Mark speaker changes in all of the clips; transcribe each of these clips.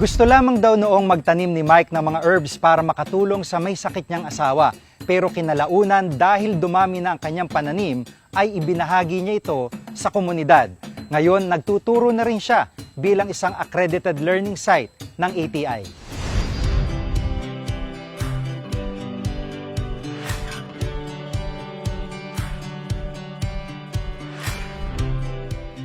Speaker 1: Gusto lamang daw noong magtanim ni Mike ng mga herbs para makatulong sa may sakit niyang asawa. Pero kinalaunan dahil dumami na ang kanyang pananim, ay ibinahagi niya ito sa komunidad. Ngayon, nagtuturo na rin siya bilang isang accredited learning site ng ATI.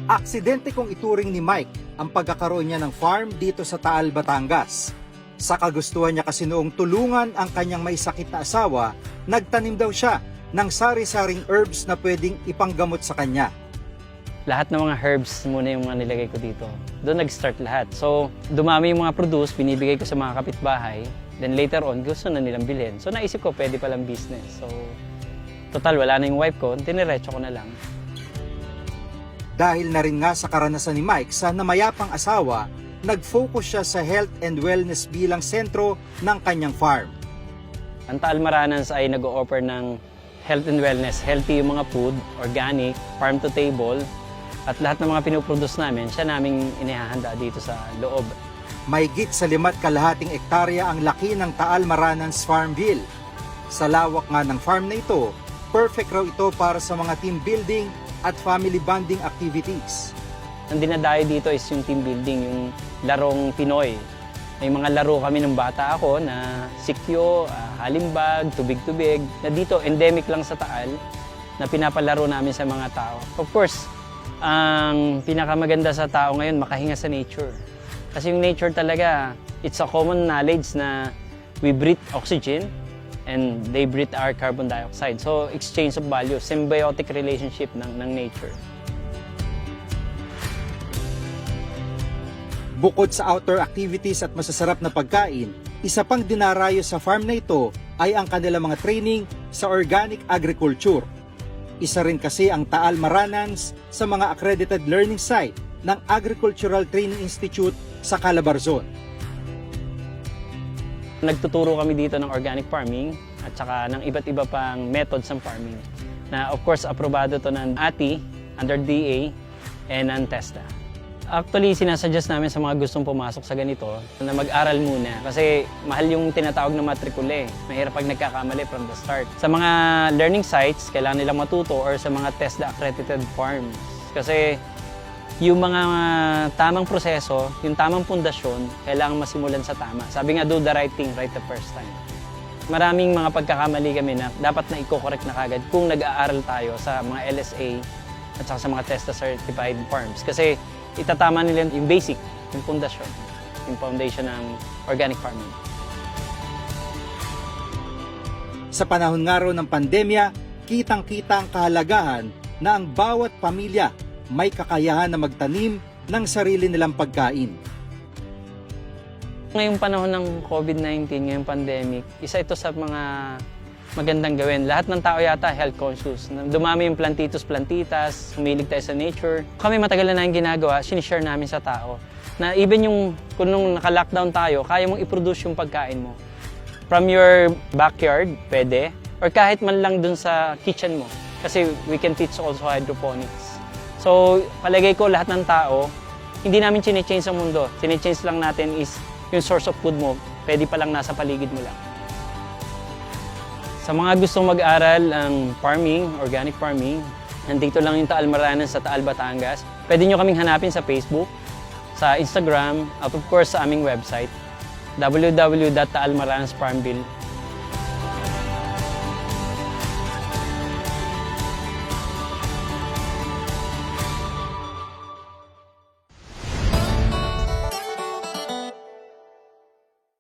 Speaker 1: Aksidente kong ituring ni Mike ang pagkakaroon niya ng farm dito sa Taal, Batangas. Sa kagustuhan niya kasi noong tulungan ang kanyang may sakit na asawa, nagtanim daw siya ng sari-saring herbs na pwedeng ipanggamot sa kanya.
Speaker 2: lahat ng mga herbs muna yung mga nilagay ko dito. Doon nag-start lahat. So, dumami yung mga produce, binibigay ko sa mga kapitbahay. Then later on, gusto na nilang bilhin. So, naisip ko, pwede palang business. So, total, wala na yung wife ko, tiniretso ko na lang.
Speaker 1: Dahil na rin nga sa karanasan ni Mike sa namayapang asawa, nag-focus siya sa health and wellness bilang sentro ng kanyang farm.
Speaker 2: Ang Taal Maranans ay nag-o-offer ng health and wellness. Healthy yung mga food, organic, farm to table. At lahat ng mga pinuproduce namin, siya naming inihahanda dito sa loob.
Speaker 1: May git sa limat kalahating ektarya ang laki ng Taal Maranans Farmville. Sa lawak nga ng farm na ito, perfect raw ito para sa mga team building at family bonding activities.
Speaker 2: Ang dinadayo dito is yung team building, yung larong Pinoy. May mga laro kami ng bata ako na sikyo, ah, halimbag, tubig-tubig, na dito endemic lang sa Taal na pinapalaro namin sa mga tao. Of course, ang pinakamaganda sa tao ngayon, makahinga sa nature. Kasi yung nature talaga, it's a common knowledge na we breathe oxygen and they breathe our carbon dioxide. So, exchange of value, symbiotic relationship ng, ng nature.
Speaker 1: Bukod sa outdoor activities at masasarap na pagkain, isa pang dinarayo sa farm na ito ay ang kanilang mga training sa organic agriculture. Isa rin kasi ang Taal Maranans sa mga accredited learning site ng Agricultural Training Institute sa Calabarzon.
Speaker 2: Nagtuturo kami dito ng organic farming at saka ng iba't iba pang methods ng farming. Na of course, aprobado to ng ATI, under DA, and ng TESDA. Actually, sinasuggest namin sa mga gustong pumasok sa ganito na mag-aral muna kasi mahal yung tinatawag na matrikule. Mahirap pag nagkakamali from the start. Sa mga learning sites, kailangan nilang matuto or sa mga TESDA accredited farms. Kasi yung mga tamang proseso, yung tamang pundasyon, kailangan masimulan sa tama. Sabi nga, do the right thing right the first time. Maraming mga pagkakamali kami na dapat na i-correct na kagad kung nag-aaral tayo sa mga LSA at saka sa mga TESTA certified farms. Kasi itatama nila yung basic, yung pundasyon, yung foundation ng organic farming.
Speaker 1: Sa panahon nga ng pandemya, kitang-kita ang kahalagahan na ang bawat pamilya may kakayahan na magtanim ng sarili nilang pagkain.
Speaker 2: Ngayong panahon ng COVID-19, ngayong pandemic, isa ito sa mga magandang gawin. Lahat ng tao yata health conscious. Dumami yung plantitos plantitas, humilig tayo sa nature. Kami matagal na yung ginagawa, sinishare namin sa tao. Na even yung, kung nung naka-lockdown tayo, kaya mong i-produce yung pagkain mo. From your backyard, pwede. Or kahit man lang dun sa kitchen mo. Kasi we can teach also hydroponics. So, palagay ko lahat ng tao, hindi namin chine-change ang mundo. Chine-change lang natin is yung source of food mo, pwede pa lang nasa paligid mo lang. Sa mga gustong mag-aral ng farming, organic farming, nandito lang yung Taal Maranas sa Taal, Batangas. Pwede nyo kaming hanapin sa Facebook, sa Instagram, at of course sa aming website, www.taalmaranasfarmville.com